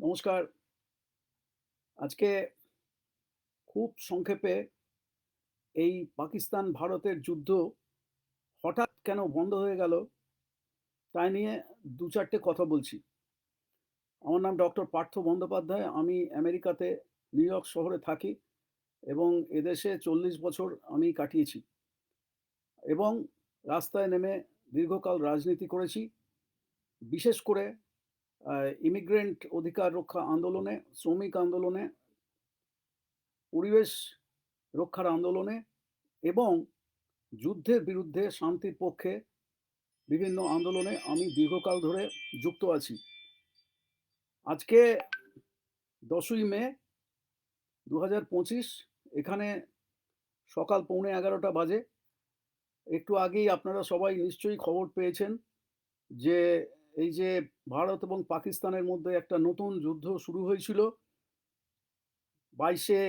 নমস্কার। আজকে খুব সংক্ষেপে এই পাকিস্তান ভারতের যুদ্ধ হঠাৎ কেন বন্ধ হয়ে গেল? তাই নিয়ে দু চারটে কথা বলছি। আমার নাম ডক্টর পার্থ বন্দ্যোপাধ্যায়। আমি আমেরিকাতে, নিউ ইয়র্ক শহরে থাকি এবং এদেশে ৪০ বছর আমি কাটিয়েছি। এবং রাস্তায় নেমে দীর্ঘকাল রাজনীতি করেছি। বিশেষ করে ইমিগ্রেন্ট অধিকার রক্ষা আন্দোলনে, শ্রমিক আন্দোলনে, পরিবেশ রক্ষার আন্দোলনে এবং যুদ্ধের বিরুদ্ধে শান্তির পক্ষে বিভিন্ন আন্দোলনে আমি দীর্ঘকাল ধরে যুক্ত আছি। আজকে ১০ই মে ২০২৫ এখানে সকাল পৌনে ১১টা বাজে। একটু আগেই আপনারা সবাই নিশ্চয়ই খবর পেয়েছেন যে এই যে ভারত এবং পাকিস্তানের মধ্যে একটা নতুন যুদ্ধ শুরু হয়েছিল। বাইশে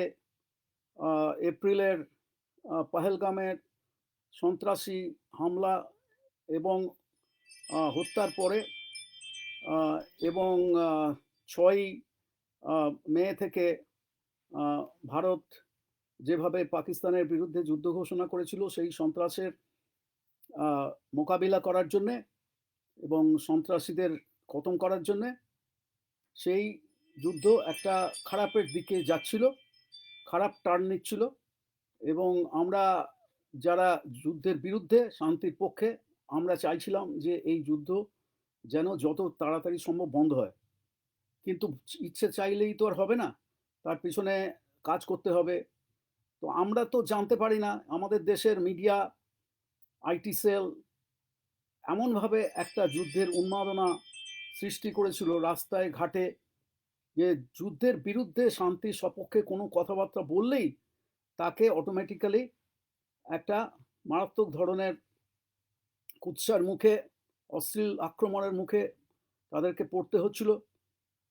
এপ্রিলের পহেলগামের সন্ত্রাসী হামলা এবং হত্যার পরে এবং, আ ৬ই আ, মে থেকে ভারত যেভাবে পাকিস্তানের বিরুদ্ধে যুদ্ধ ঘোষণা করেছিল সেই সন্ত্রাসের মোকাবিলা করার জন্যে এবং সন্ত্রাসীদের খতম করার জন্যে সেই যুদ্ধ একটা খারাপের দিকে যাচ্ছিল। খারাপ টার্ন নিচ্ছিল এবং আমরা যারা যুদ্ধের বিরুদ্ধে শান্তির পক্ষে আমরা চাইছিলাম যে এই যুদ্ধ যেন যত তাড়াতাড়ি সম্ভব বন্ধ হয়। কিন্তু ইচ্ছে চাইলেই তো আর হবে না। তার পিছনে কাজ করতে হবে। তো আমরা তো জানতে পারি না আমাদের দেশের মিডিয়া, আইটি সেল এমনভাবে একটা যুদ্ধের উন্মাদনা সৃষ্টি করেছিল রাস্তায় ঘাটে যে যুদ্ধের বিরুদ্ধে শান্তির সপক্ষে কোনো কথাবার্তা বললেই তাকে অটোমেটিক্যালি একটা মারাত্মক ধরনের কুৎসার মুখে, অশ্লীল আক্রমণের মুখে তাদেরকে পড়তে হচ্ছিল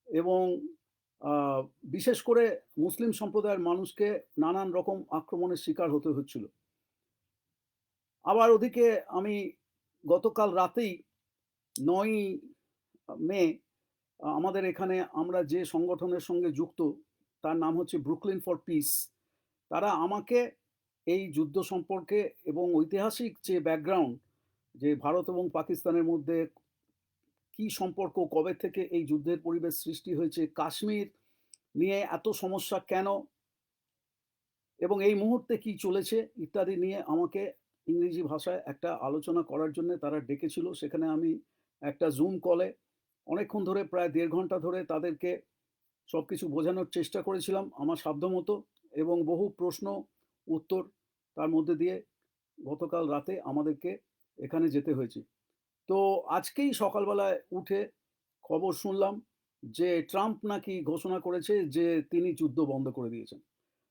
এবং বিশেষ করে মুসলিম সম্প্রদায়ের মানুষকে নানান রকম আক্রমণের শিকার হতে হচ্ছিল। আবার ওদিকে আমি গতকাল রাতেই নয় মে আমাদের এখানে আমরা যে সংগঠনের সঙ্গে যুক্ত তার নাম হচ্ছে ব্রুকলিন ফর পিস। তারা আমাকে এই যুদ্ধ সম্পর্কে এবং ঐতিহাসিক যে ব্যাকগ্রাউন্ড যে ভারত এবং পাকিস্তানের মধ্যে কি সম্পর্ক, কবে থেকে এই যুদ্ধের পরিবেশ সৃষ্টি হয়েছে, কাশ্মীর নিয়ে এত সমস্যা কেন? এবং এই মুহূর্তে কি চলেছে ইত্যাদি নিয়ে আমাকে ইংরেজি ভাষায় একটা আলোচনা করার জন্য তারা ডেকেছিল। সেখানে আমি একটা জুম কলে অনেকক্ষণ ধরে প্রায় দেড় ঘণ্টা ধরে তাদেরকে সবকিছু বোঝানোর চেষ্টা করেছিলাম আমার সাধ্যমতো এবং বহু প্রশ্ন, উত্তর তার মধ্যে দিয়ে গতকাল রাতে আমাদেরকে এখানে যেতে হয়েছে। তো আজকেই সকালবেলায় উঠে খবর শুনলাম যে ট্রাম্প নাকি ঘোষণা করেছে যে তিনি যুদ্ধ বন্ধ করে দিয়েছেন।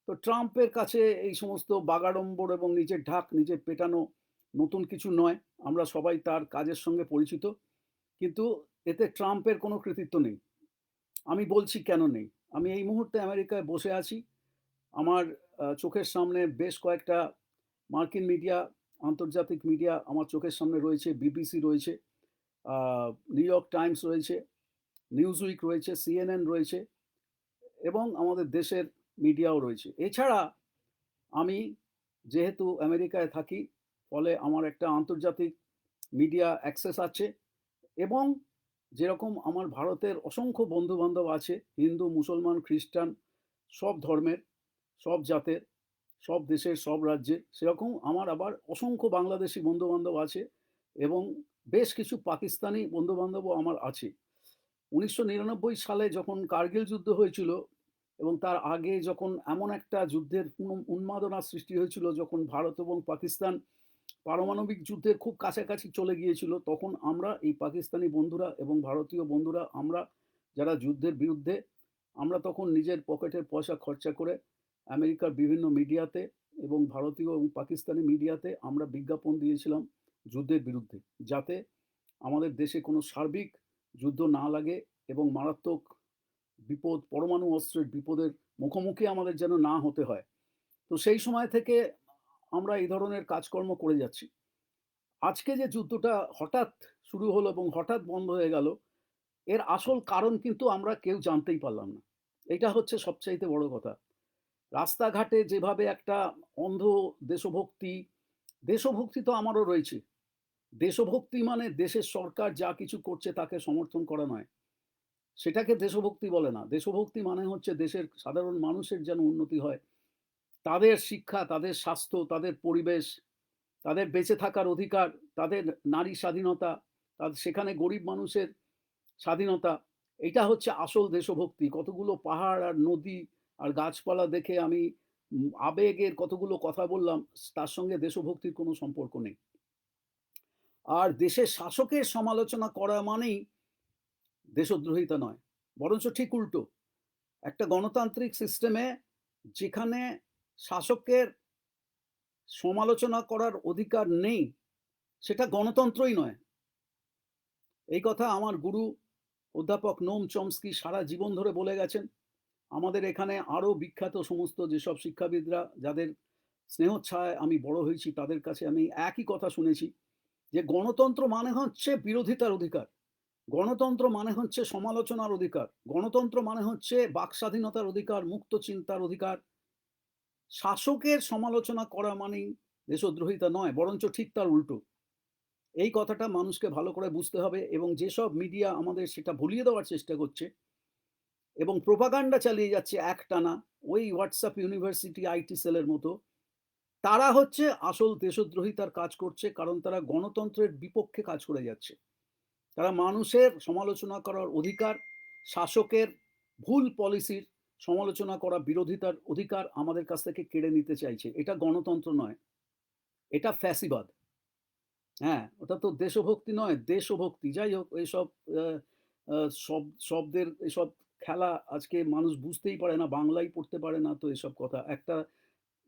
তো ট্রাম্পের কাছে এই সমস্ত বাগাড়ম্বর এবং নিজের ঢাক নিজে পেটানো নতুন কিছু নয়। আমরা সবাই তার কাজের সঙ্গে পরিচিত। কিন্তু এতে ট্রাম্পের কোনো কৃতিত্ব নেই। আমি বলছি কেন নেই। আমি এই মুহূর্তে আমেরিকায় বসে আছি। আমার চোখের সামনে বেশ কয়েকটা মার্কিন মিডিয়া, আন্তর্জাতিক মিডিয়া আমার চোখের সামনে রয়েছে। বিবিসি রয়েছে, নিউ ইয়র্ক টাইমস রয়েছে, নিউজ উইক রয়েছে, সিএনএন রয়েছে এবং আমাদের দেশের মিডিয়াও রয়েছে। এছাড়া আমি যেহেতু আমেরিকায় থাকি ফলে আমার একটা আন্তর্জাতিক মিডিয়া অ্যাক্সেস আছে এবং যেরকম আমার ভারতের অসংখ্য বন্ধু-বান্ধব আছে হিন্দু, মুসলমান, খ্রিস্টান সব ধর্মের, সব জাতের, সব দেশের, সব রাজ্যের। সেরকম আমার আবার অসংখ্য বাংলাদেশি বন্ধু-বান্ধব আছে এবং বেশ কিছু পাকিস্তানি বন্ধু-বান্ধবও আমার আছে। ১৯৯৯ সালে যখন কার্গিল যুদ্ধ হয়েছিল এবং তার আগে যখন এমন একটা যুদ্ধের উন উন্মাদনা সৃষ্টি হয়েছিল, যখন ভারত এবং পাকিস্তান পারমাণবিক যুদ্ধের খুব কাছাকাছি চলে গিয়েছিল, তখন আমরা এই পাকিস্তানি বন্ধুরা এবং ভারতীয় বন্ধুরা, আমরা যারা যুদ্ধের বিরুদ্ধে, আমরা তখন নিজের পকেটের পয়সা খরচা করে আমেরিকার বিভিন্ন মিডিয়াতে এবং ভারতীয় এবং পাকিস্তানি মিডিয়াতে আমরা বিজ্ঞাপন দিয়েছিলাম যুদ্ধের বিরুদ্ধে। যাতে আমাদের দেশে কোনো সার্বিক যুদ্ধ না লাগে এবং মারাত্মক বিপদ, পরমাণু অস্ত্রের বিপদের মুখোমুখি আমাদের যেন না হতে হয়। তো সেই সময় থেকে আমরা এই ধরনের কাজকর্ম করে যাচ্ছি। আজকে যে যুদ্ধটা হঠাৎ শুরু হলো এবং হঠাৎ বন্ধ হয়ে গেল, এর আসল কারণ কিন্তু আমরা কেউ জানতেই পারলাম না এটা হচ্ছে সবচাইতে বড় কথা রাস্তাঘাটে যেভাবে একটা অন্ধ দেশভক্তি দেশভক্তি তো আমারও রয়েছে দেশভক্তি মানে দেশের সরকার যা কিছু করছে তাকে সমর্থন করা নয় সেটাকে দেশভক্তি বলে না। দেশভক্তি মানে হচ্ছে দেশের সাধারণ মানুষের যেন উন্নতি হয়। তাদের শিক্ষা, তাদের স্বাস্থ্য, তাদের পরিবেশ, তাদের বেঁচে থাকার অধিকার, তাদের নারী স্বাধীনতা তাদের সেখানে গরিব মানুষের স্বাধীনতা, এটা হচ্ছে আসল দেশভক্তি। কতগুলো পাহাড় আর নদী আর গাছপালা দেখে আমি আবেগের কতগুলো কথা বললাম, তার সঙ্গে দেশভক্তির কোনো সম্পর্ক নেই। আর দেশের শাসকের সমালোচনা করা মানেই দেশদ্রোহিতা নয়, বরঞ্চ ঠিক উল্টো। একটা গণতান্ত্রিক সিস্টেমে যেখানে শাসকের সমালোচনা করার অধিকার নেই, সেটা গণতন্ত্রই নয়। এই কথা আমার গুরু অধ্যাপক নোম চমস্কি সারা জীবন ধরে বলে গেছেন। আমাদের এখানে আরও বিখ্যাত সমস্ত যেসব শিক্ষাবিদরা, যাদের স্নেহচ্ছায় আমি বড় হয়েছি, তাদের কাছে আমি একই কথা শুনেছি যে গণতন্ত্র মানে হচ্ছে বিরোধিতার অধিকার। গণতন্ত্র মানে হচ্ছে সমালোচনার অধিকার। গণতন্ত্র মানে হচ্ছে বাক স্বাধীনতার অধিকার, মুক্ত চিন্তার অধিকার। শাসকের সমালোচনা করা মানেই দেশদ্রোহিতা নয়, বরঞ্চ ঠিক তার উল্টো। এই কথাটা মানুষকে ভালো করে বুঝতে হবে এবং যেসব মিডিয়া আমাদের সেটা ভুলিয়ে দেওয়ার চেষ্টা করছে এবং প্রোপাগান্ডা চালিয়ে যাচ্ছে একটানা ওই হোয়াটসঅ্যাপ ইউনিভার্সিটি আইটি সেলের মতো, তারা হচ্ছে আসল দেশদ্রোহিতার কাজ করছে কারণ তারা গণতন্ত্রের বিপক্ষে কাজ করে যাচ্ছে। তারা মানুষের সমালোচনা করার অধিকার, শাসকের ভুল পলিসির সমালোচনা করা বিরোধিতার অধিকার আমাদের কাছ থেকে কেড়ে নিতে চাইছে, এটা গণতন্ত্র নয়। এটা ফ্যাসিবাদ। হ্যাঁ ওটা তো দেশভক্তি নয়, দেশভক্তি। যাই হোক এইসব সব, শব্দের এসব খেলা আজকে মানুষ বুঝতেই পারে না, বাংলাই পড়তে পারে না, তো এসব কথা। একটা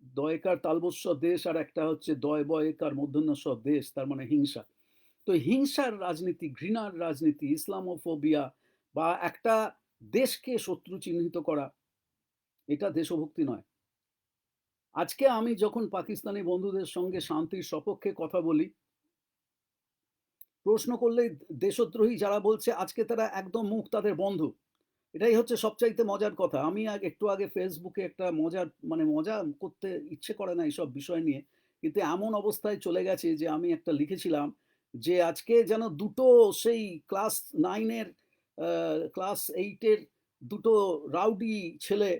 দয়কার তালবস্য দেশ আর একটা হচ্ছে দয় বয়কার মধ্যন্যস্ব দেশ, তার মানে হিংসা। তো হিংসার রাজনীতি, ঘৃণার রাজনীতি, ইসলামোফোবিয়া বা একটা দেশকে শত্রু চিহ্নিত করা, এটা দেশভক্তি নয়। আজকে আমি যখন পাকিস্তানি বন্ধুদের সঙ্গে শান্তির সপক্ষে কথা বলি, প্রশ্ন করলেই দেশদ্রোহী যারা বলছে, আজকে তারা একদম মুখ তাদের বন্ধ। এটাই হচ্ছে সবচাইতে মজার কথা। আমি একটু আগে ফেসবুকে একটা মজার মানে মজা করতে ইচ্ছে করে না এইসব বিষয় নিয়ে। কিন্তু এমন অবস্থায় চলে গেছে যে আমি একটা লিখেছিলাম যে আজকে যেন দুটো সেই ক্লাস নাইনের ক্লাস এইটের দুটো রাউডি ছেলে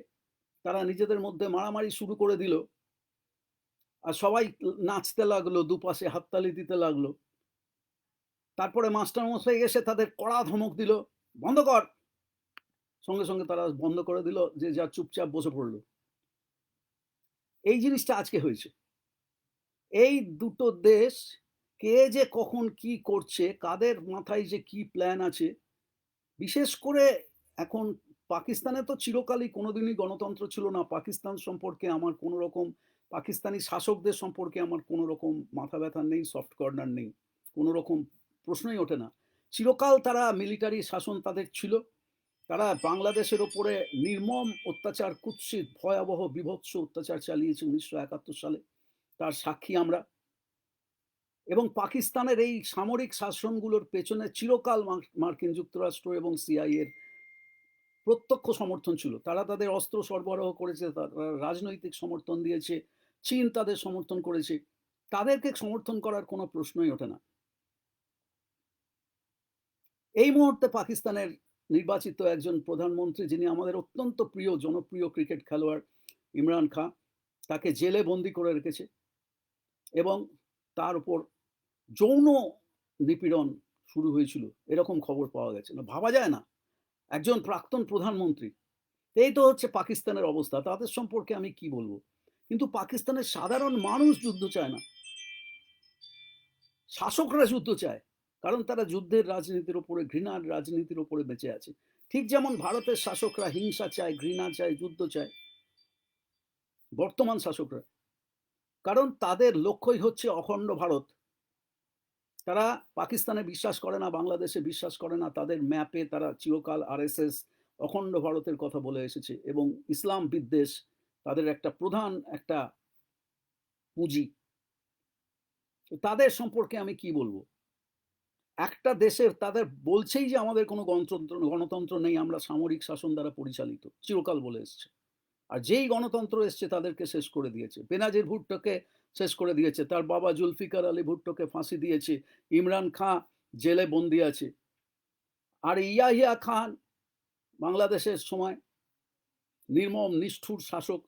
তারা নিজেদের মধ্যে মারামারি শুরু করে দিল। আর সবাই নাচতে লাগল, দুপাশে হাততালি দিতে লাগল। তারপরে মাস্টার মশাই এসে তাদের কড়া ধমক দিল, বন্ধ কর! সঙ্গে সঙ্গে তারা বন্ধ করে দিল যে যা চুপচাপ বসে পড়ল। এই জিনিসটা আজকে হয়েছে। এই দুটো দেশ কে যে কখন কি করছে, কাদের মাথায় যে কি প্ল্যান আছে, বিশেষ করে এখন পাকিস্তানে তো চিরকালই কোনোদিনই গণতন্ত্র ছিল না। পাকিস্তান সম্পর্কে আমার কোনো রকম, পাকিস্তানি শাসকদের সম্পর্কে আমার কোনো রকম মাথা ব্যথা নেই সফট কর্নার নেই, কোনো রকম প্রশ্নই ওঠে না। চিরকাল তারা মিলিটারি শাসন তাদের ছিল। তারা বাংলাদেশের ওপরে নির্মম অত্যাচার, কুৎসিত, ভয়াবহ, বিভৎস অত্যাচার চালিয়েছে উনিশশো একাত্তর সালে। তার সাক্ষী আমরা। এবং পাকিস্তানের এই সামরিক শাসনগুলোর পেছনে চিরকাল মার্কিন যুক্তরাষ্ট্র এবং সিআইএর প্রত্যক্ষ সমর্থন ছিল। তারা তাদের অস্ত্র সরবরাহ করেছে তারা রাজনৈতিক সমর্থন দিয়েছে, চীন তাদের সমর্থন করেছে। তাদেরকে সমর্থন করার কোনো প্রশ্নই ওঠে না। এই মুহূর্তে পাকিস্তানের নির্বাচিত একজন প্রধানমন্ত্রী, যিনি আমাদের অত্যন্ত প্রিয়, জনপ্রিয় ক্রিকেট খেলোয়াড় ইমরান খান তাকে জেলে বন্দি করে রেখেছে এবং তার উপর যৌন নিপীড়ন শুরু হয়েছিল। এরকম খবর পাওয়া গেছে। না, ভাবা যায় না। একজন প্রাক্তন প্রধানমন্ত্রী। এই তো হচ্ছে পাকিস্তানের অবস্থা। তাদের সম্পর্কে আমি কি বলব? কিন্তু পাকিস্তানের সাধারণ মানুষ যুদ্ধ চায় না। শাসকরা যুদ্ধ চায়। কারণ তারা যুদ্ধের রাজনীতির ওপরে, ঘৃণার রাজনীতির ওপরে বেঁচে আছে। ঠিক যেমন ভারতের শাসকরা হিংসা চায়, ঘৃণা চায়, যুদ্ধ চায়। বর্তমান শাসকরা। কারণ তাদের লক্ষ্যই হচ্ছে অখণ্ড ভারত। তারা পাকিস্তানে বিশ্বাস করে না, বাংলাদেশে বিশ্বাস করে না, তাদের ম্যাপে তারা চিরকাল আরএসএস অখণ্ড ভারতের কথা বলে এসেছে এবং ইসলাম বিদ্বেষ তাদের একটা প্রধান একটা পুঁজি। তাদের সম্পর্কে আমি কি বলব? একটা দেশের তাদের বলছেই যে আমাদের কোনো গণতন্ত্র গণতন্ত্র নেই, আমরা সামরিক শাসন দ্বারা পরিচালিত, চিরকাল বলে এসছে। আর যেই গণতন্ত্র এসছে তাদেরকে শেষ করে দিয়েছে। বেনাজির ভুট্টোকে শেষ করে দিয়েছে। তার বাবা জুলফিকার আলী ভুট্টোকে ফাঁসি দিয়েছে। ইমরান খাঁ জেলে বন্দি আছে। আর ইয়াহিয়া খান বাংলাদেশের সময় নির্মম, নিষ্ঠুর শাসক।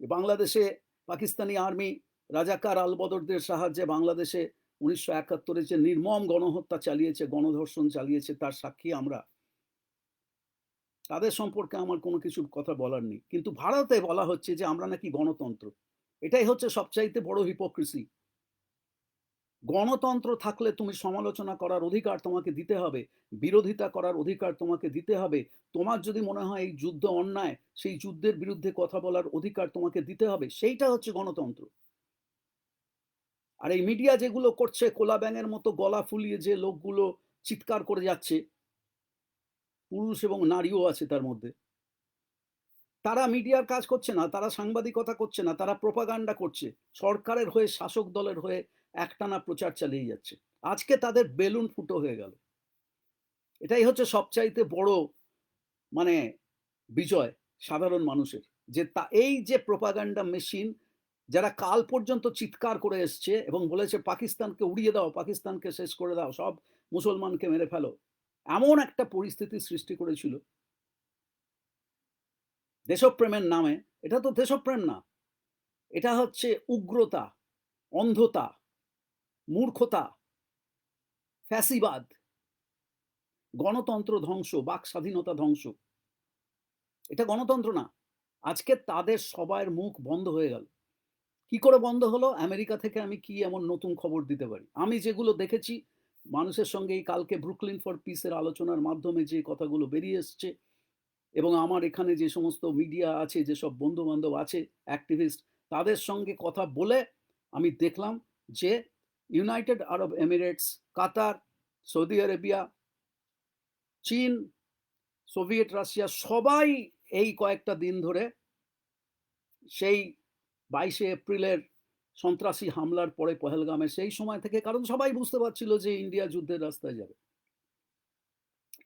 বাংলাদেশে পাকিস্তানি আর্মি রাজাকার আলবদরদের সাহায্যে বাংলাদেশে উনিশশো একাত্তরে যে নির্মম গণহত্যা চালিয়েছে, গণধর্ষণ চালিয়েছে, তার সাক্ষী আমরা। তাদের সম্পর্কে আমার কোনো কিছু কথা বলার নেই। কিন্তু ভারতে বলা হচ্ছে যে আমরা নাকি গণতন্ত্র। এটাই হচ্ছে সবচাইতে বড় হিপোক্রেসি গণতন্ত্র থাকলে তুমি সমালোচনা করার অধিকার তোমাকে দিতে হবে, বিরোধিতা করার অধিকার তোমাকে দিতে হবে, তোমার যদি মনে হয় এই যুদ্ধ অন্যায়, সেই যুদ্ধের বিরুদ্ধে কথা বলার অধিকার তোমাকে দিতে হবে, সেইটা হচ্ছে গণতন্ত্র। আর এই মিডিয়া যেগুলো করছে, কোলা ব্যাঙের মতো গলা ফুলিয়ে যে লোকগুলো চিৎকার করে যাচ্ছে, পুরুষ এবং নারীও আছে তার মধ্যে। তারা মিডিয়ার কাজ করছে না, তারা সাংবাদিকতা করছে না, তারা প্রোপাগান্ডা করছে। সরকারের হয়ে, শাসক দলের হয়ে একটানা প্রচার চালিয়ে যাচ্ছে। আজকে তাদের বেলুন ফুটো হয়ে গেল। এটাই হচ্ছে সবচাইতে বড় মানে বিজয় সাধারণ মানুষের, যে তা, এই যে প্রোপাগান্ডা মেশিন যারা কাল পর্যন্ত চিৎকার করে এসছে এবং বলেছে, পাকিস্তানকে উড়িয়ে দাও, পাকিস্তানকে শেষ করে দাও, সব মুসলমানকে মেরে ফেলো। এমন একটা পরিস্থিতি সৃষ্টি করেছিল। দেশপ্রেমের নামে, এটা তো দেশপ্রেম না। এটা হচ্ছে উগ্রতা, অন্ধতা, মূর্খতা, ফ্যাসিবাদ, গণতন্ত্র ধ্বংস, বাক স্বাধীনতা ধ্বংস। এটা গণতন্ত্র না। আজকে তাদের সবার মুখ বন্ধ হয়ে গেল। কি করে বন্ধ হলো? আমেরিকা থেকে আমি কি এমন নতুন খবর দিতে পারি? আমি যেগুলো দেখেছি, মানুষের সঙ্গে এই কালকে ব্রুকলিন ফর পিসের আলোচনার মাধ্যমে যে কথাগুলো বেরিয়ে এসছে এবং আমার এখানে যে সমস্ত মিডিয়া আছে যেসব বন্ধু বান্ধব আছে অ্যাক্টিভিস্ট তাদের সঙ্গে কথা বলে আমি দেখলাম যে United Arab Emirates Qatar, Saudi Arabia, চীন, সোভিয়েত রাশিয়া সবাই এই কয়েকটা দিন ধরে সেই বাইশে এপ্রিলের সন্ত্রাসী হামলার পরে পহেলগামে সেই সময় থেকে, কারণ সবাই বুঝতে পারছিল যে ইন্ডিয়া যুদ্ধের রাস্তায় যাবে।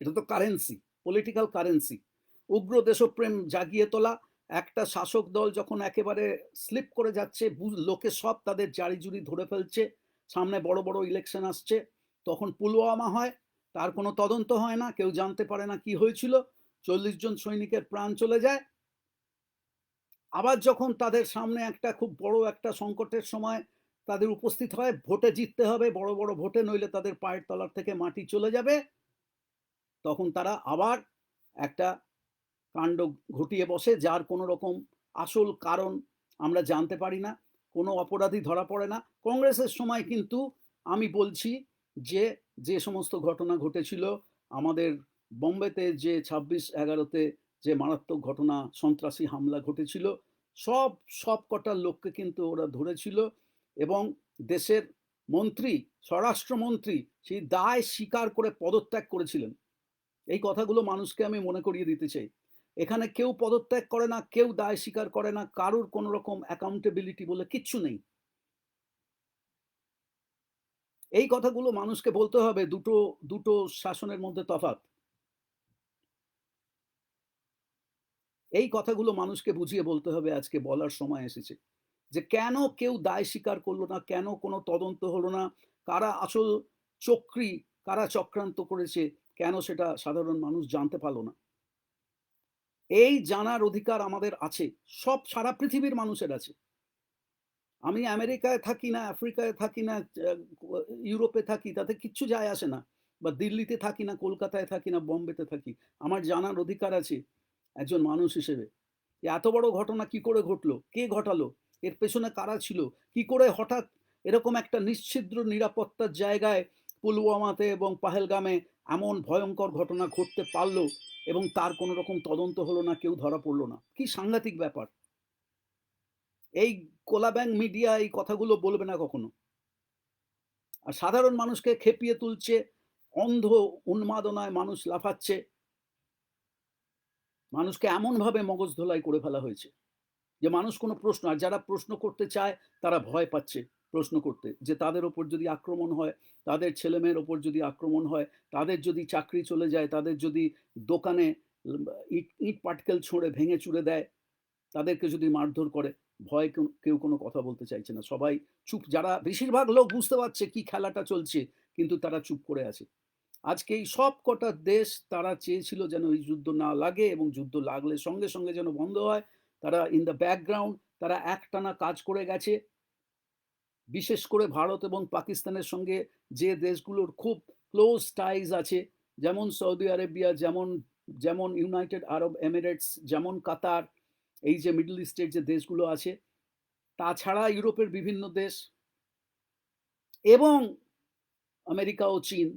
এটা তো কারেন্সি পলিটিক্যাল কারেন্সি উগ্র দেশপ্রেম জাগিয়ে তোলা। একটা শাসক দল যখন একেবারে স্লিপ করে যাচ্ছে লোকে সব তাদের জারি জুড়ি ধরে ফেলছে, সামনে বড় বড় ইলেকশন আসছে, তখন পুলওয়ামা হয়, তার কোনো তদন্ত হয় না, কেউ জানতে পারে না কি হয়েছিল, চল্লিশ জন সৈনিকের প্রাণ চলে যায়। আবার যখন তাদের সামনে একটা খুব বড় একটা সংকটের সময় তাদের উপস্থিত হয়, ভোটে জিততে হবে, বড় বড় ভোটে, নইলে তাদের পায়ের তলার থেকে মাটি চলে যাবে, তখন তারা আবার একটা কাণ্ড ঘটিয়ে বসে, যার কোনো রকম আসল কারণ আমরা জানতে পারি না, কোনো অপরাধী ধরা পড়ে না। কংগ্রেসের সময় কিন্তু আমি বলছি যে যে সমস্ত ঘটনা ঘটেছিল, আমাদের বোম্বেতে যে ছাব্বিশ এগারোতে যে মারাত্মক ঘটনা, সন্ত্রাসী হামলা ঘটেছিল, সব সব কটা লোককে কিন্তু ওরা ধরেছিল এবং দেশের মন্ত্রী, স্বরাষ্ট্রমন্ত্রী সেই দায় স্বীকার করে পদত্যাগ করেছিলেন। এই কথাগুলো মানুষকে আমি মনে করিয়ে দিতে চাই। এখানে কেউ পদত্যাগ করে না, কেউ দায় স্বীকার করে না, কারুর কোনো রকম অ্যাকাউন্টেবিলিটি বলে কিচ্ছু নেই। এই কথাগুলো মানুষকে বলতে হবে, দুটো দুটো শাসনের মধ্যে তফাৎ। এই কথাগুলো মানুষকে বুঝিয়ে বলতে হবে, আজকে বলার সময় এসেছে। যে কেন কেউ দায় স্বীকার করল না, কেন কোনো তদন্ত হলো না, কারা আসল চক্রি, কারা চক্রান্ত করেছে, কেন সেটা সাধারণ মানুষ জানতে পারল না। এই জানার অধিকার আমাদের আছে। সব সারা পৃথিবীর মানুষের আছে। আমি আমেরিকায় থাকি না, আফ্রিকায় থাকি না ইউরোপে থাকি, তাতে কিচ্ছু যায় আসে না। বা দিল্লিতে থাকি না, কলকাতায় থাকি না, বম্বেতে থাকি। আমার জানার অধিকার আছে একজন মানুষ হিসেবে। এত বড় ঘটনা কি করে ঘটলো? কে ঘটালো? এর পেছনে কারা ছিল? কি করে হঠাৎ এরকম একটা নিশ্ছিদ্র, নিরাপত্তার জায়গায় পুলওয়ামাতে এবং পাহেলগামে এমন ভয়ঙ্কর ঘটনা ঘটতে পারল এবং তার কোনো রকম তদন্ত হলো না, কেউ ধরা পড়ল না। কি সাংঘাতিক ব্যাপার। এই কোলা ব্যাংক মিডিয়া এই কথাগুলো বলবে না কখনো। আর সাধারণ মানুষকে খেপিয়ে তুলছে, অন্ধ উন্মাদনায় মানুষ লাফাচ্ছে। মানুষকে এমনভাবে মগজ ধোলাই করে ফেলা হয়েছে যে মানুষ কোনো প্রশ্ন, আর যারা প্রশ্ন করতে চায় তারা ভয় পাচ্ছে। প্রশ্ন করতে, যে তাদের ওপর যদি আক্রমণ হয়, তাদের ছেলেমেয়ের ওপর যদি আক্রমণ হয়, তাদের যদি চাকরি চলে যায়, তাদের যদি দোকানে ইট ইট পাটকেল ছোঁড়ে, ভেঙে চুড়ে দেয়, তাদেরকে যদি মারধর করে, ভয় কেউ- কেউ কোনো কথা বলতে চাইছে না। সবাই চুপ, যারা বেশিরভাগ লোক বুঝতে পারছে কি খেলাটা চলছে, কিন্তু তারা চুপ করে আছে। আজকে এই সব কটা দেশ তারা চেয়েছিল যেন এই যুদ্ধ না লাগে এবং যুদ্ধ লাগলে সঙ্গে সঙ্গে যেন বন্ধ হয়। তারা ইন দ্য ব্যাকগ্রাউন্ড তারা একটানা কাজ করে গেছে। বিশেষ করে ভারত এবং পাকিস্তানের সঙ্গে যে দেশগুলোর খুব ক্লোজ টাইজ আছে, যেমন সৌদি আরেবিয়া, যেমন যেমন ইউনাইটেড আরব এমিরেটস যেমন কাতার, এই যে মিডল ইস্টের যে দেশগুলো আছে, তাছাড়া ইউরোপের বিভিন্ন দেশ এবং আমেরিকা ও চীন,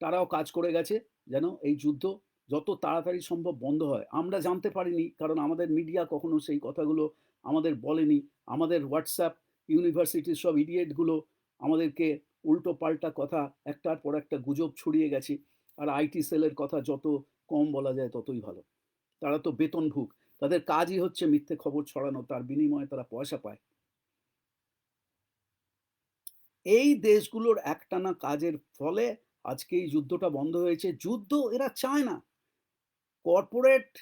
তারাও কাজ করে গেছে যেন এই যুদ্ধ যত তাড়াতাড়ি সম্ভব বন্ধ হয়। আমরা জানতে পারিনি, কারণ আমাদের মিডিয়া কখনো সেই কথাগুলো আমাদের বলেনি। আমাদের হোয়াটসঅ্যাপ ইউনিভার্সিটির সব ইডিয়েটগুলো আমাদেরকে উল্টো পাল্টা কথা, একটার পর একটা গুজব ছড়িয়ে গেছে। আর আইটি সেলের কথা যত কম বলা যায় ততই ভালো। তারা তো বেতন বেতনভুক তাদের কাজই হচ্ছে মিথ্যে খবর ছড়ানো, তার বিনিময়ে তারা পয়সা পায়। এই দেশগুলোর একটানা কাজের ফলে আজকে এই যুদ্ধটা বন্ধ হয়েছে। যুদ্ধ এরা চায় না। কর্পোরেট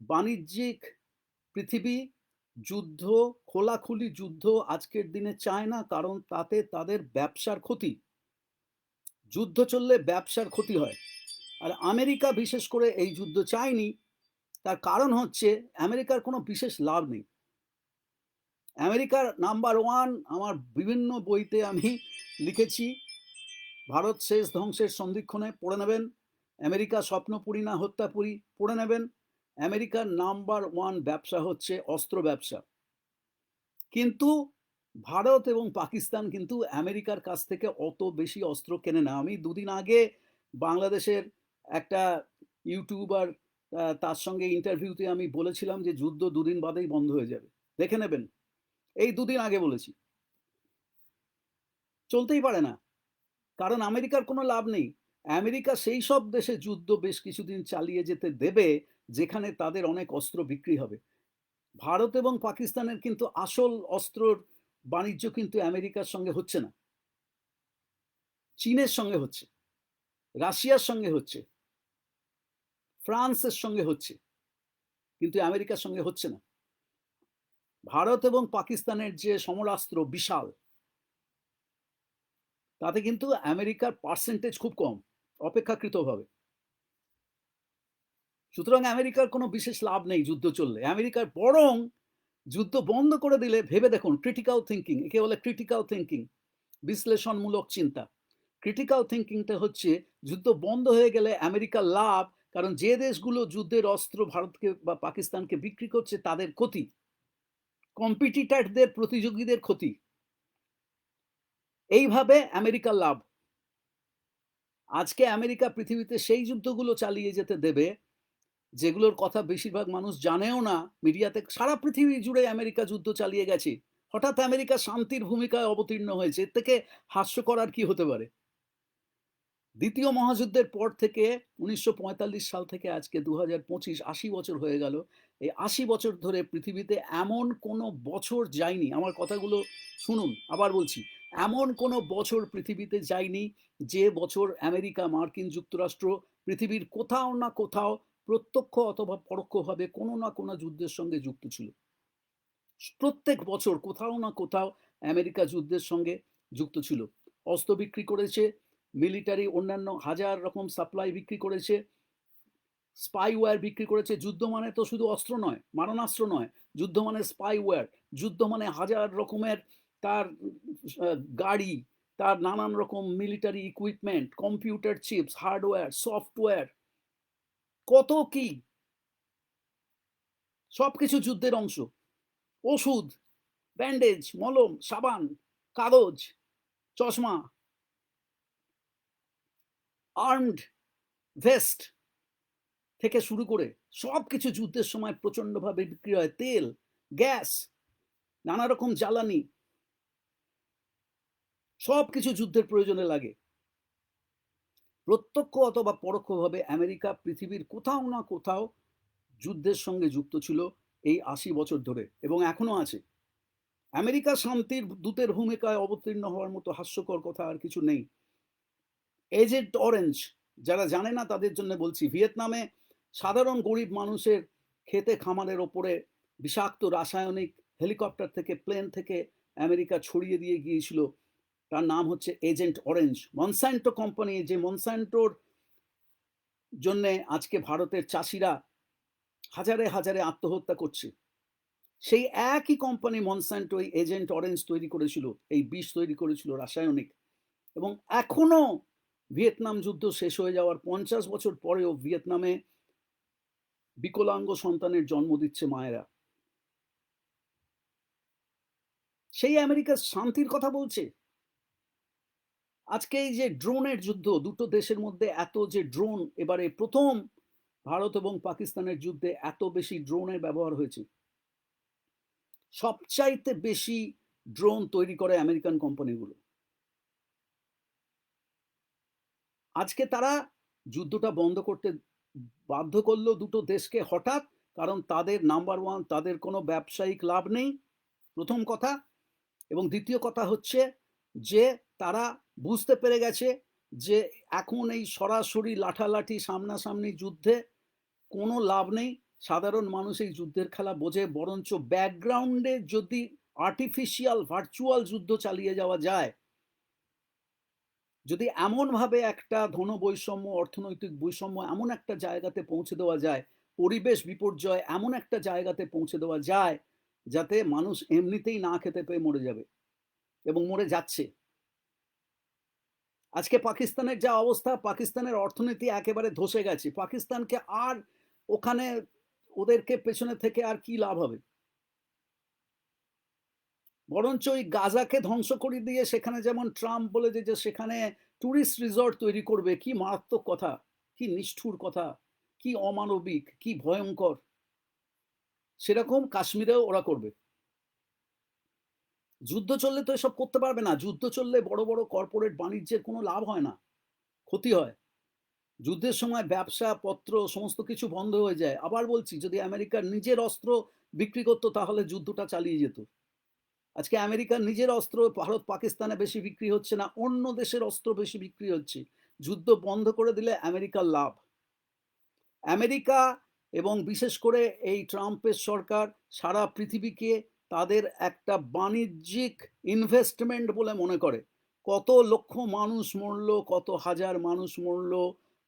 বাণিজ্যিক পৃথিবী যুদ্ধ, খোলাখুলি যুদ্ধ আজকের দিনে চায় না কারণ তাতে তাদের ব্যবসার ক্ষতি। যুদ্ধ চললে ব্যবসার ক্ষতি হয়। আর আমেরিকা বিশেষ করে এই যুদ্ধ চায়নি। তার কারণ হচ্ছে আমেরিকার কোনো বিশেষ লাভ নেই। আমেরিকার নাম্বার ওয়ান আমার বিভিন্ন বইতে আমি লিখেছি। ভারত শেষ ধ্বংসের সন্ধিক্ষণে পড়ে নেবেন। আমেরিকা স্বপ্নপুরী না হত্যাপুরী পড়ে নেবেন। আমেরিকার নাম্বার ওয়ান ব্যবসা হচ্ছে অস্ত্র ব্যবসা। কিন্তু ভারত এবং পাকিস্তান কিন্তু আমেরিকার কাছ থেকে অত বেশি অস্ত্র কেনে না। আমি দুদিন আগে বাংলাদেশের একটা ইউটিউবার তার সঙ্গে ইন্টারভিউতে আমি বলেছিলাম যে যুদ্ধ দুদিন বাদেই বন্ধ হয়ে যাবে। দেখে নেবেন। এই দুদিন আগে বলেছি। চলতেই পারে না। কারণ আমেরিকার কোনো লাভ নেই। আমেরিকা সেই সব দেশে যুদ্ধ বেশ কিছুদিন চালিয়ে যেতে দেবে। যেখানে তাদের অনেক অস্ত্র বিক্রি হবে। ভারত এবং পাকিস্তানের কিন্তু আসল অস্ত্রর বাণিজ্য কিন্তু আমেরিকার সঙ্গে হচ্ছে না। চীনের সঙ্গে হচ্ছে, রাশিয়ার সঙ্গে হচ্ছে, ফ্রান্সের সঙ্গে হচ্ছে, কিন্তু আমেরিকার সঙ্গে হচ্ছে না। ভারত এবং পাকিস্তানের যে সমরাস্ত্র বিশাল, তাতে কিন্তু আমেরিকার পার্সেন্টেজ খুব কম, অপেক্ষাকৃতভাবে। সুতরাং আমেরিকার কোনো বিশেষ লাভ নেই যুদ্ধ চললে। আমেরিকার বরং যুদ্ধ বন্ধ করে দিলে, ভেবে দেখুন ক্রিটিক্যাল থিঙ্কিং একে বলে ক্রিটিক্যাল থিঙ্কিং বিশ্লেষণমূলক চিন্তা। ক্রিটিক্যাল থিঙ্কিংটা হচ্ছে যুদ্ধ বন্ধ হয়ে গেলে আমেরিকার লাভ, কারণ যে দেশগুলো যুদ্ধের অস্ত্র ভারতকে বা পাকিস্তানকে বিক্রি করছে তাদের ক্ষতি। কম্পিটিটারদের প্রতিযোগীদের ক্ষতি। এইভাবে আমেরিকার লাভ। আজকে আমেরিকা পৃথিবীতে সেই যুদ্ধগুলো চালিয়ে যেতে দেবে যেগুলোর কথা বেশিরভাগ মানুষ জানেও না, মিডিয়াতে সারা পৃথিবী জুড়ে আমেরিকা যুদ্ধ চালিয়ে গেছে। হঠাৎ আমেরিকা শান্তির ভূমিকায় অবতীর্ণ হয়েছে থেকে হাস্য করার কি হতে পারে? দ্বিতীয় মহাযুদ্ধের পর থেকে উনিশশো পঁয়তাল্লিশ সাল থেকে আজকে দু হাজার পঁচিশ আশি বছর হয়ে গেল। এই আশি বছর ধরে পৃথিবীতে এমন কোনো বছর যায়নি, আমার কথাগুলো শুনুন, আবার বলছি, এমন কোনো বছর পৃথিবীতে যায়নি যে বছর আমেরিকা, মার্কিন যুক্তরাষ্ট্র পৃথিবীর কোথাও না কোথাও প্রত্যক্ষ অথবা পরোক্ষভাবে কোনো না কোনো যুদ্ধের সঙ্গে যুক্ত ছিল। প্রত্যেক বছর কোথাও না কোথাও আমেরিকা যুদ্ধের সঙ্গে যুক্ত ছিল। অস্ত্র বিক্রি করেছে, মিলিটারি অন্যান্য হাজার রকম সাপ্লাই বিক্রি করেছে, স্পাইওয়্যার বিক্রি করেছে। যুদ্ধ মানে তো শুধু অস্ত্র নয়, মারণাস্ত্র নয়। যুদ্ধ মানে স্পাইওয়্যার, যুদ্ধ মানে হাজার রকমের তার গাড়ি, তার নানান রকম military equipment, computer chips, hardware, software কত কি? সবকিছু যুদ্ধের অংশ। ওষুধ ব্যান্ডেজ মলম, সাবান, কাগজ, চশমা আর্মড ভেস্ট থেকে শুরু করে সব কিছু যুদ্ধের সময় প্রচণ্ডভাবে বিক্রি হয় তেল, গ্যাস নানা রকম জ্বালানি সব কিছু যুদ্ধের প্রয়োজনে লাগে। প্রত্যক্ষ অথবা পরোক্ষভাবে আমেরিকা পৃথিবীর কোথাও না কোথাও যুদ্ধের সঙ্গে যুক্ত ছিল এই আশি বছর ধরে এবং এখনও আছে। আমেরিকা শান্তির দূতের ভূমিকায় অবতীর্ণ হওয়ার মতো হাস্যকর কথা আর কিছু নেই। এজেন্ট অরেঞ্জ, যারা জানে না তাদের জন্য বলছি, ভিয়েতনামে সাধারণ গরিব মানুষের খেতে খামারের ওপরে বিষাক্ত রাসায়নিক হেলিকপ্টার থেকে, প্লেন থেকে আমেরিকা ছড়িয়ে দিয়ে গিয়েছিল। তার নাম হচ্ছে এজেন্ট অরেঞ্জ। মনস্যান্টো কোম্পানি যে মনস্যান্টোর জন্যে আজকে ভারতের চাষিরা হাজারে হাজারে আত্মহত্যা করছে, সেই একই কোম্পানি মনস্যান্টো এই এজেন্ট অরেঞ্জ তৈরি করেছিল, এই বিষ তৈরি করেছিল রাসায়নিক এবং এখনও ভিয়েতনাম যুদ্ধ শেষ হয়ে যাওয়ার পঞ্চাশ বছর পরেও ভিয়েতনামে বিকলাঙ্গ সন্তানের জন্ম দিচ্ছে মায়েরা। সেই আমেরিকার শান্তির কথা বলছে? আজকে এই যে ড্রোনের যুদ্ধ, দুটো দেশের মধ্যে এত যে ড্রোন, এবারে প্রথম ভারত এবং পাকিস্তানের যুদ্ধে এত বেশি ড্রোনের ব্যবহার হয়েছে। সবচাইতে বেশি ড্রোন তৈরি করে আমেরিকান কোম্পানিগুলো। আজকে তারা যুদ্ধটা বন্ধ করতে বাধ্য করল দুটো দেশকে হঠাৎ, কারণ তাদের নাম্বার ওয়ান, তাদের কোনো ব্যবসায়িক লাভ নেই, প্রথম কথা। এবং দ্বিতীয় কথা হচ্ছে যে তারা বুঝতে পেরে গেছে যে এখন এই সরাসরি লাঠালাঠি, সামনাসামনি যুদ্ধে কোনো লাভ নেই। সাধারণ মানুষ এই যুদ্ধের খেলা বোঝে, বরঞ্চ ব্যাকগ্রাউন্ডে যদি আর্টিফিশিয়াল, ভার্চুয়াল যুদ্ধ চালিয়ে যাওয়া যায়, যদি এমনভাবে একটা ধন বৈষম্য, অর্থনৈতিক বৈষম্য এমন একটা জায়গাতে পৌঁছে দেওয়া যায়, পরিবেশ বিপর্যয় এমন একটা জায়গাতে পৌঁছে দেওয়া যায়, যাতে মানুষ এমনিতেই না খেতে পেয়ে মরে যাবে এবং মরে যাচ্ছে। আজকে পাকিস্তানের যা অবস্থা, পাকিস্তানের অর্থনীতি একেবারে ধসে গেছে। পাকিস্তানকে আর ওখানে ওদেরকে পেছনে থেকে আর কি লাভ হবে? বরঞ্চ ওই গাজাকে ধ্বংস করে দিয়ে সেখানে যেমন ট্রাম্প বলে যে সেখানে ট্যুরিস্ট রিসর্ট তৈরি করবে, কি মারাত্মক কথা, কি নিষ্ঠুর কথা, কি অমানবিক, কি ভয়ঙ্কর। সেরকম কাশ্মীরেও ওরা করবে। যুদ্ধ চললে তো এসব করতে পারবে না। যুদ্ধ চললে বড় বড় কর্পোরেট বাণিজ্যের কোনো লাভ হয় না। ক্ষতি হয়। যুদ্ধের সময় ব্যবসা, পত্র, সমস্ত কিছু বন্ধ হয়ে যায়। আবার বলছি, যদি আমেরিকার নিজের অস্ত্র বিক্রি করতো, তাহলে যুদ্ধটা চালিয়ে যেত। আজকে আমেরিকার নিজের অস্ত্র, ভারত পাকিস্তানে বেশি বিক্রি হচ্ছে না, অন্য দেশের অস্ত্র বেশি বিক্রি হচ্ছে। যুদ্ধ বন্ধ করে দিলে আমেরিকার লাভ। আমেরিকা এবং বিশেষ করে এই ট্রাম্পের সরকার সারা পৃথিবীকে তাদের একটা বাণিজ্যিক ইনভেস্টমেন্ট বলে মনে করে। কত লক্ষ মানুষ মরল, কত হাজার মানুষ মরল,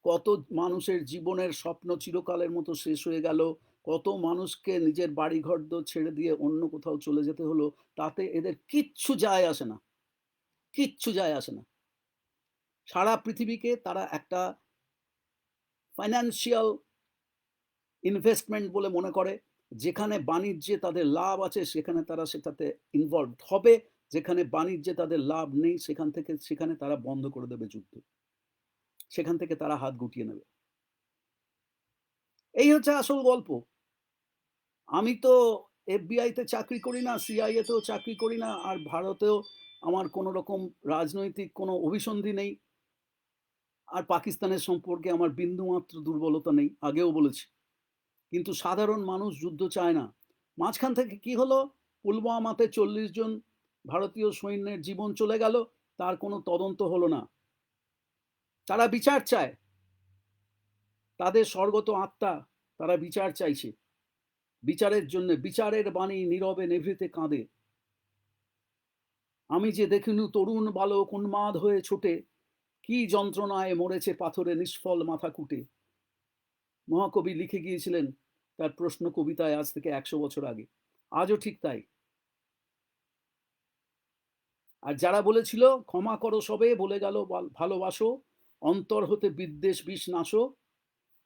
কত মানুষের জীবনের স্বপ্ন চিরকালের মতো শেষ হয়ে গেল, কত মানুষকে নিজের বাড়িঘর ছেড়ে দিয়ে অন্য কোথাও চলে যেতে হলো, তাতে এদের কিচ্ছু যায় আসে না। কিচ্ছু যায় আসে না। সারা পৃথিবীকে তারা একটা ফাইন্যান্সিয়াল ইনভেস্টমেন্ট বলে মনে করে। যেখানে বাণিজ্যে তাদের লাভ আছে, সেখানে তারা সেটাতে ইনভলভ হবে। যেখানে বাণিজ্যে তাদের লাভ নেই, সেখান থেকে, সেখানে তারা বন্ধ করে দেবে যুদ্ধ। সেখান থেকে তারা হাত গুটিয়ে নেবে। এই হচ্ছে আসল গল্প। আমি তো এফবিআইতে চাকরি করি না সিআইএতেও চাকরি করি না, আর ভারতেও আমার কোনো রকম রাজনৈতিক কোনো অভিসন্ধি নেই। আর পাকিস্তানের সম্পর্কে আমার বিন্দুমাত্র দুর্বলতা নেই, আগেও বলেছি। কিন্তু সাধারণ মানুষ যুদ্ধ চায় না। মাঝখান থেকে কি হলো? পুলওয়ামাতে চল্লিশ জন ভারতীয় সৈন্যের জীবন চলে গেল, তার কোনো তদন্ত হলো না। তারা বিচার চায়। তাদের স্বর্গত আত্মা তারা বিচার চাইছে। বিচারের জন্য, বিচারের বাণী নীরবে নেভৃতে কাঁদে। আমি যে দেখিনু তরুণ বালক উন্মাদ হয়ে ছোটে, কি যন্ত্রণায় মরেছে পাথরে নিষ্ফল মাথা কুটে মহাকবি লিখে গিয়েছিলেন তার প্রশ্ন কবিতায় আজ থেকে একশো বছর আগে। আজও ঠিক তাই। আর যারা বলেছিল, ক্ষমা করো সবে, বলে গেল ভালোবাসো, অন্তর হতে বিদ্বেষ, বিষ নাশো,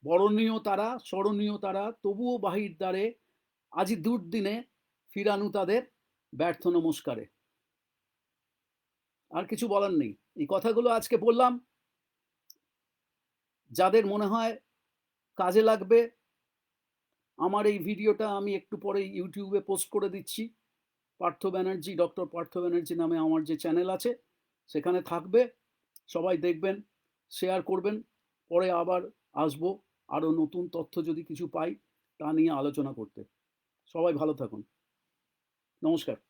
বরণীয় তারা, স্মরণীয় তারা, তবুও বাহির দ্বারে, আজি দুর্দিনে ফিরানু তাদের ব্যর্থ নমস্কারে। আর কিছু বলার নেই। এই কথাগুলো আজকে বললাম। যাদের মনে হয় কাজে লাগবে আমার এই ভিডিওটা আমি একটু পরে ইউটিউবে পোস্ট করে দিচ্ছি। পার্থ ব্যানার্জি, ডক্টর পার্থ ব্যানার্জি নামে আমার যে চ্যানেল আছে, সেখানে থাকবে। সবাই দেখবেন, শেয়ার করবেন, পরে আবার আসব আরও নতুন তথ্য যদি কিছু পাই তা নিয়ে আলোচনা করতে। সবাই ভালো থাকুন। নমস্কার।